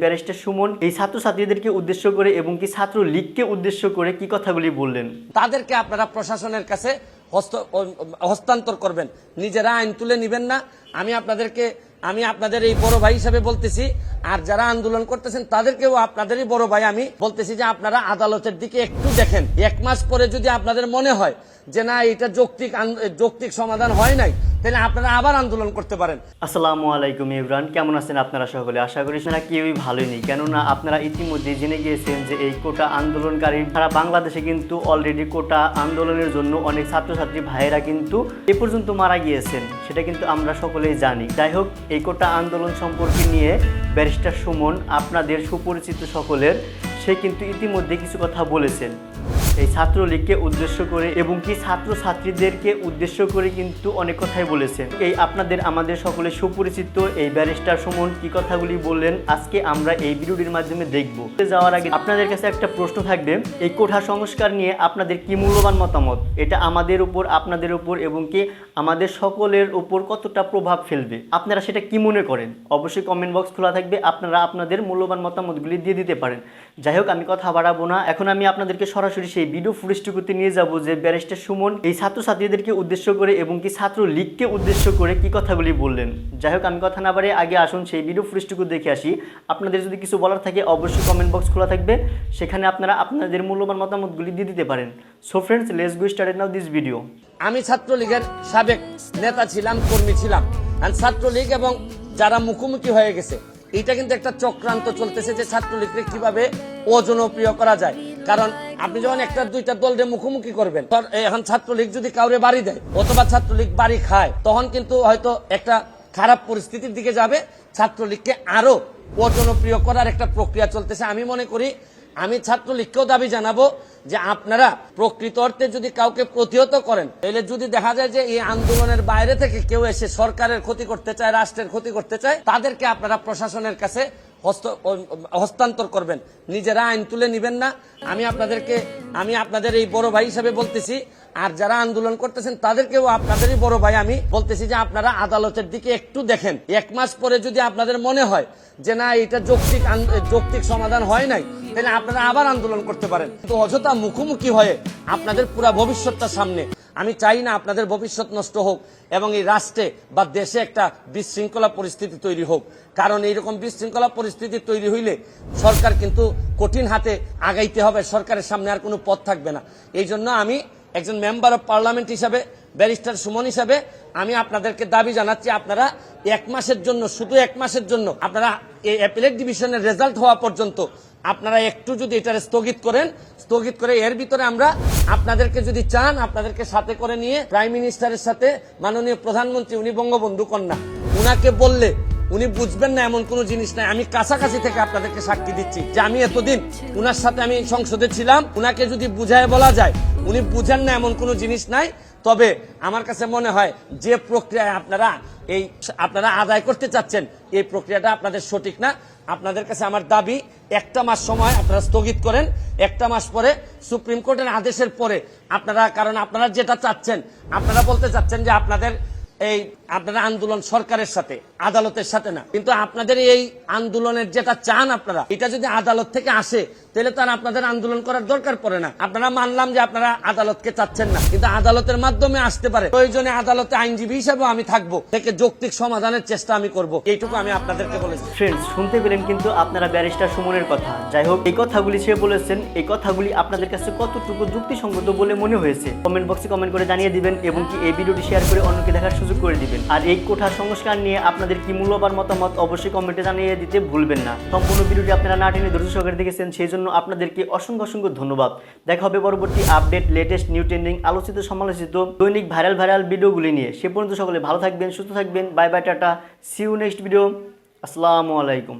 Barrister Suman, এই ছাত্রছাত্রীদেরকে উদ্দেশ্য করে এবং কি ছাত্র লীগকে উদ্দেশ্য করে কি কথাগুলি বললেন? তাদেরকে আপনারা প্রশাসনের কাছে হস্ত- হস্তান্তর করবেন। নিজেরা আইন তুলে নিবেন না। আমি আপনাদেরকে, আমি আপনাদের এই বড় ভাই হিসাবে বলতেছি, আর যারা আন্দোলন করতেছেন, তাদেরকেও আপনাদেরই বড় ভাই আমি বলতেছি যে আপনারা আদালতের দিকে একটু দেখেন। এক মাস পরে যদি আপনাদের মনে হয় যে না এটা যৌক্তিক যৌক্তিক সমাধান হয় নাই তাহলে আপনারা আবার আন্দোলন করতে পারেন। আসসালামু আলাইকুম ইমরান, কেমন আছেন আপনারা সকলে? আশা করি না কেউই ভালোই নেই। কেননা আপনারা ইতিমধ্যে জেনে গিয়েছেন যে এই কোটা আন্দোলনকারী সারা বাংলাদেশে কিন্তু অলরেডি কোটা আন্দোলনের জন্য অনেক ছাত্রছাত্রী ভাইয়েরা কিন্তু এ পর্যন্ত মারা গিয়েছেন। সেটা কিন্তু আমরা সকলেই জানি। যাই হোক, এই কোটা আন্দোলন সম্পর্কে নিয়ে ব্যারিস্টার সুমন, আপনাদের সুপরিচিত সকলের, সে কিন্তু ইতিমধ্যে কিছু কথা বলেছেন। এই ছাত্রলীগকে উদ্দেশ্য করে এবং কি ছাত্র ছাত্রীদেরকে উদ্দেশ্য করে কিন্তু অনেক কথাই বলেছেন। এই আপনাদের, আমাদের সকলে সুপরিচিত এই ব্যারিস্টার সুমন কি কথাগুলি বললেন, আজকে আমরা এই ভিডিওটির মাধ্যমে দেখব। যাওয়ার আগে আপনাদের কাছে একটা প্রশ্ন থাকবে, এই কোঠা সংস্কার নিয়ে আপনাদের কি মূল্যবান মতামত? এটা আমাদের উপর, আপনাদের উপর এবং কি আমাদের সকলের উপর কতটা প্রভাব ফেলবে? আপনারা সেটা কি মনে করেন? অবশ্যই কমেন্ট বক্স খোলা থাকবে, আপনারা আপনাদের মূল্যবান মতামতগুলি দিয়ে দিতে পারেন। যাই হোক, আমি কথা বাড়াবো না। এখন আমি আপনাদেরকে সরাসরি সেই ভিডিও ফুটেজটুকুতে নিয়ে যাব যে ব্যারিস্টার সুমন এই ছাত্রছাত্রীদেরকে উদ্দেশ্য করে এবং কি ছাত্র লীগকে উদ্দেশ্য করে কি কথাগুলি বললেন। যাই হোক, আমি কথা না বাড়িয়ে আগে আসুন সেই ভিডিও ফুটেজটুকু দেখে আসি। আপনাদের যদি কিছু বলার থাকে অবশ্যই কমেন্ট বক্স খোলা থাকবে। সেখানে আপনারা আপনাদের মূল্যবান মতামতগুলি দিয়ে দিতে পারেন। So friends let's go started now this video আমি ছাত্রলীগের সাবেক নেতা ছিলাম, কর্মী ছিলাম। ছাত্রলীগ এবং যারা মুখোমুখি হয়ে গেছে এটা কিন্তু একটা চক্রান্ত চলতেছে যে ছাত্রলীগকে কীভাবে অজনপ্রিয় করা যায়। কারণ আপনি যখন একটা দুইটা দলরে মুখোমুখি করবেন এখন ছাত্রলীগ যদি কাউরে বাড়ি দেয় অথবা ছাত্রলীগ বাড়ি খায়, তখন কিন্তু হয়তো একটা খারাপ পরিস্থিতির দিকে যাবে। ছাত্রলীগকে আরও অজনপ্রিয় করার একটা প্রক্রিয়া চলতেছে। আমি মনে করি, আমি ছাত্রলীগকেও দাবি জানাব যে আপনারা প্রকৃত অর্থে যদি কাউকে প্রতিহত করেন, তাহলে যদি দেখা যায় যে এই আন্দোলনের বাইরে থেকে কেউ এসে সরকারের ক্ষতি করতে চায়, রাষ্ট্রের ক্ষতি করতে চায়, তাদেরকে আপনারা প্রশাসনের কাছে হস্তান্তর করবেন। নিজেরা আইন তুলে নিবেন না। আমি আপনাদেরকে আমি আপনাদের এই বড় ভাই হিসাবে বলতেছি, আর যারা আন্দোলন করতেছেন, তাদেরকেও আপনাদেরই বড় ভাই আমি বলতেছি যে আপনারা আদালতের দিকে একটু দেখেন। এক মাস পরে যদি আপনাদের মনে হয় যে না, এটা যৌক্তিক যৌক্তিক সমাধান হয় নাই, তাহলে আপনারা আবার আন্দোলন করতে পারেন। কিন্তু অযথা মুখোমুখি হয়ে আপনাদের পুরা ভবিষ্যৎটা সামনে আমি চাই না আপনাদের ভবিষ্যৎ নষ্ট হোক এবং এই রাষ্ট্রে বা দেশে একটা বিশৃঙ্খলা পরিস্থিতি তৈরি হোক। কারণ এইরকম বিশৃঙ্খলা পরিস্থিতি তৈরি হইলে সরকার কিন্তু কঠিন হাতে আগাইতে হবে। সরকারের সামনে আর কোনো পথ থাকবে না। এই জন্য আমি একজন মেম্বার অব পার্লামেন্ট হিসাবে ব্যারিস্টার সুমন হিসাবে আমি আপনাদেরকে দাবি জানাচ্ছি, আপনারা এক মাসের জন্য, শুধু এক মাসের জন্য, আপনারা এই অ্যাপিলেট ডিভিশনের রেজাল্ট হওয়া পর্যন্ত আপনারা একটু যদি এটা স্থগিত করেন, স্থগিত করে এর ভিতরে আমরা আপনাদেরকে যদি চান, আপনাদেরকে সাথে করে নিয়ে প্রাইম মিনিস্টারের সাথে মাননীয় প্রধানমন্ত্রী, উনি বঙ্গবন্ধু কন্যা, উনাকে বললে উনি বুঝবেন না এমন কোনো জিনিস নাই। আমি কাছাকাছি থেকে আপনাদেরকে সাক্ষী দিচ্ছি যে আমি এতদিন উনার সাথে আমি সংসদে ছিলাম, উনাকে যদি বুঝায় বলা যায়, উনি বুঝেন না এমন কোনো জিনিস নাই। তবে আমার কাছে মনে হয় যে প্রক্রিয়ায় আপনারা এই আপনারা আদায় করতে চাচ্ছেন, এই প্রক্রিয়াটা আপনাদের সঠিক না। আপনাদের কাছে আমার দাবি, একটা মাস সময় আপনারা স্থগিত করেন, একটা মাস পরে সুপ্রিম কোর্টের আদেশের পরে আপনারা, কারণ আপনারা যেটা চাচ্ছেন, আপনারা বলতে চাচ্ছেন যে আপনাদের এই আপনারা আন্দোলন সরকারের সাথে, আদালতের সাথে না। কিন্তু আপনাদের এই আন্দোলনের যেটা চান আপনারা, এটা যদি আদালত থেকে আসে তাহলে তো আর আপনাদের আন্দোলন করার দরকার পড়ে না। আপনারা মানলাম যে আপনারা আদালতকে চাচ্ছেন না। কিন্তু আদালতের মাধ্যমে আসতে পারে। প্রয়োজনে আদালতে আইনজীবী হিসেবে আমি থাকব। থেকে যৌক্তিক সমাধানের চেষ্টা আমি করব। এইটুকু আমি আপনাদেরকে বলেছি। ফ্রেন্ডস শুনতে পেলেন কিন্তু আপনারা ব্যারিস্টার সুমনের কথা। যাই হোক, এই কথাগুলি সে বলেছেন। এই কথাগুলি আপনাদের কাছে কতটুকু যুক্তিসঙ্গত বলে মনে হয়েছে কমেন্ট বক্সে কমেন্ট করে জানিয়ে দিবেন এবং কি এই ভিডিওটি শেয়ার করে অন্যকে দেখার সুযোগ করে দিবেন। আর এই কোঠা সংস্কার নিয়ে আপনাদের কি মূল্যবান মতামত অবশ্যই কমেন্টে জানিয়ে দিতে ভুলবেন না। সম্পূর্ণ ভিডিওটি আপনারা না টেনে সহকারে দেখেছেন, সেই জন্য আপনাদেরকে অসংখ্য অসংখ্য ধন্যবাদ। দেখা হবে পরবর্তী আপডেট লেটেস্ট নিউ ট্রেন্ডিং আলোচিত, সমালোচিত, দৈনিক ভাইরাল ভাইরাল ভিডিওগুলি নিয়ে। সে পর্যন্ত সকলে ভালো থাকবেন, সুস্থ থাকবেন। Bye bye tata. See you next video আসসালামু আলাইকুম।